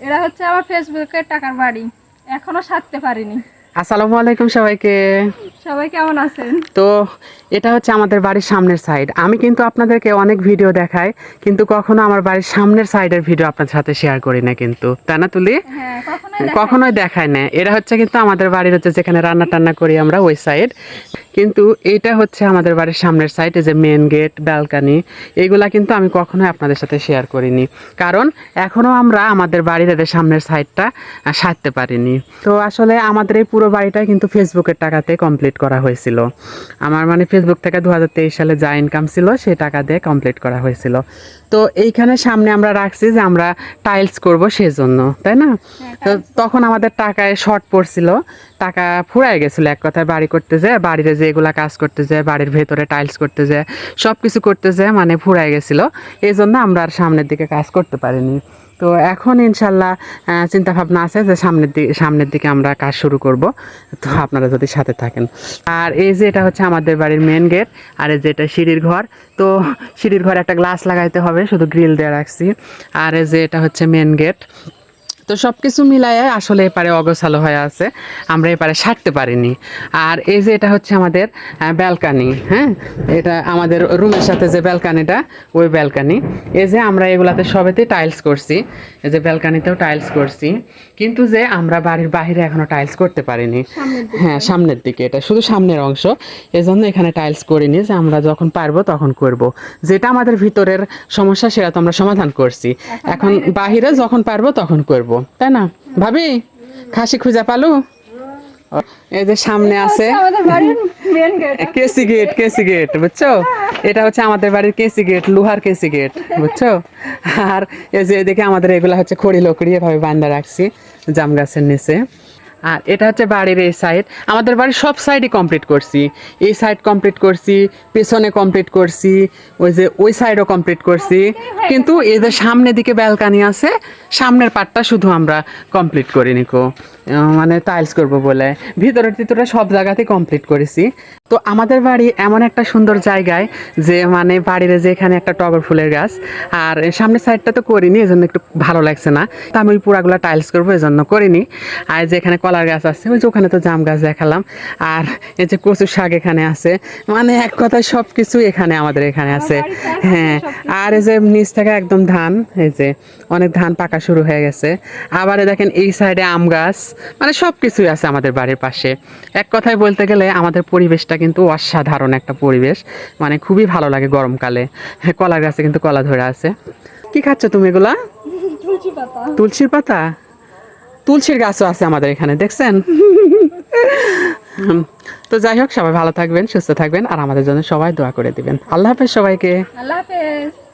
এরা হচ্ছে আমার ফেসবুকের টাকার বাড়ি। এখনও সারতে পারিনি। আসসালামু আলাইকুম সবাইকে। সবাই কেমন আছেন? তো এটা হচ্ছে আমাদের বাড়ির সামনের সাইড আমি কিন্তু আপনাদেরকে অনেক ভিডিও দেখাই কিন্তু কখনো আমার বাড়ির সামনের সাইডের ভিডিও আপনার সাথে শেয়ার করি না কিন্তু। তাই না তুলি? হ্যাঁ কখনোই দেখায় না। এরা হচ্ছে কিন্তু আমাদের বাড়ির হচ্ছে যেখানে রান্না টান্না করি আমরা ওই সাইড কিন্তু এটা হচ্ছে আমাদের বাড়ির সামনের সাইড এই যে মেন গেট ব্যালকানি এইগুলা কিন্তু আমি কখনোই আপনাদের সাথে শেয়ার করিনি। কারণ এখনও আমরা আমাদের বাড়ির এদের সামনের সাইডটা সারতে পারিনি। তো আসলে আমাদের এই পুরো বাড়িটাই কিন্তু ফেসবুকের টাকাতে কমপ্লিট করা হয়েছিল। আমার মানে ফেসবুক থেকে দু হাজার তেইশ সালে যা ইনকাম ছিল সেই টাকা দিয়ে কমপ্লিট করা হয়েছিল। তো এইখানে সামনে আমরা রাখছি যে আমরা টাইলস করব সেজন্য তাই না? তো তখন আমাদের টাকায় শর্ট পড়ছিল টাকা ফুরায় গেছিল এক কথায় বাড়ি করতে যায় বাড়িতে যে এগুলা কাজ করতে যায় বাড়ির ভেতরে টাইলস করতে যায় সব কিছু করতে যায় মানে ফুরায় গেছিল। এই জন্য আমরা আর সামনের দিকে কাজ করতে পারিনি। তো এখন ইনশাল্লাহ চিন্তা ভাবনা আছে যে সামনের দিকে সামনের দিকে আমরা কাজ শুরু করব। তো আপনারা যদি সাথে থাকেন। আর এই যে এটা হচ্ছে আমাদের বাড়ির মেন গেট আর এই যে এটা সিঁড়ির ঘর। তো সিঁড়ির ঘরে একটা গ্লাস লাগাইতে হবে, শুধু গ্রিল দিয়ে রাখছি। আর এই যে এটা হচ্ছে মেন গেট তো সব কিছু মিলায় আসলে এপারে অগোছালো হয়ে আছে। আমরা এপারে সারতে পারিনি। আর এই যে এটা হচ্ছে আমাদের ব্যালকানি হ্যাঁ? এটা আমাদের রুমের সাথে যে ব্যালকানিটা ওই ব্যালকানি। এই যে আমরা এগুলাতে সবেতেই টাইলস করছি। এই যে ব্যালকানিতেও টাইলস করছি। কিন্তু যে আমরা বাড়ির বাইরে এখনও টাইলস করতে পারিনি। হ্যাঁ সামনের দিকে। এটা শুধু সামনের অংশ। এজন্য এখানে টাইলস করিনি যে আমরা যখন পারব তখন করব। যেটা আমাদের ভিতরের সমস্যা সেটা তো আমরা সমাধান করছি। এখন বাহিরে যখন পারব তখন করব। তাই না? ভাবি খাসি খুঁজা পালু? এই যে সামনে আছে। আমাদের বাড়ির কেসি গেট কেসি গেট বুঝছ? এটা হচ্ছে আমাদের বাড়ির কেসি গেট লোহার কেসি গেট বুঝছ? আর এই যে এদিকে আমাদের এগুলা হচ্ছে খড়ি লকড়ি এভাবে বান্ধা রাখছি জাম গাছের নিচে। আর এটা হচ্ছে বাড়ির এই সাইড আমাদের বাড়ির সব সাইডই কমপ্লিট করছি। এই সাইড কমপ্লিট করছি পেছনে কমপ্লিট করছি ওই যে ওই সাইডও কমপ্লিট করছি। কিন্তু এদের সামনের দিকে ব্যালকানি আছে সামনের পার্টটা শুধু আমরা কমপ্লিট করিনি কো মানে টাইলস করব বলে। ভিতরের ভিতরে সব জায়গাতে কমপ্লিট করেছি। তো আমাদের বাড়ি এমন একটা সুন্দর জায়গায় যে মানে বাড়ির যে এখানে একটা টগর ফুলের গাছ। আর সামনের সাইডটা তো করিনি এজন্য একটু ভালো লাগছে না। তো আমি ওই পুরাগুলো টাইলস করব এজন্য করিনি। আর যে এখানে কলার গাছ আছে ওই যে ওখানে তো জাম গাছ দেখালাম। আর এই যে কচু শাক এখানে আছে মানে এক কথায় সব কিছু এখানে আমাদের এখানে আছে। হ্যাঁ আর এই যে নিচ থেকে একদম ধান এই যে অনেক ধান পাকা শুরু হয়ে গেছে। আবার দেখেন এই সাইডে আম গাছ মানে সব কিছুই আছে আমাদের বাড়ির পাশে। এক কথায় বলতে গেলে আমাদের পরিবেশটা কিন্তু অসাধারণ একটা পরিবেশ মানে খুবই ভালো লাগে গরমকালে। হ্যাঁ কলা গাছে কিন্তু কলা ধরে আছে। কি খাচ্ছ তুমি এগুলা? তুলসী পাতা। তুলসীর পাতা? তুলসীর গাছও আছে আমাদের এখানে, দেখছেন? তো যাই হোক, সবাই ভালো থাকবেন, সুস্থ থাকবেন, আর আমাদের জন্য সবাই দোয়া করে দিবেন। আল্লাহ হাফেজ সবাইকে। আল্লাহ হাফেজ।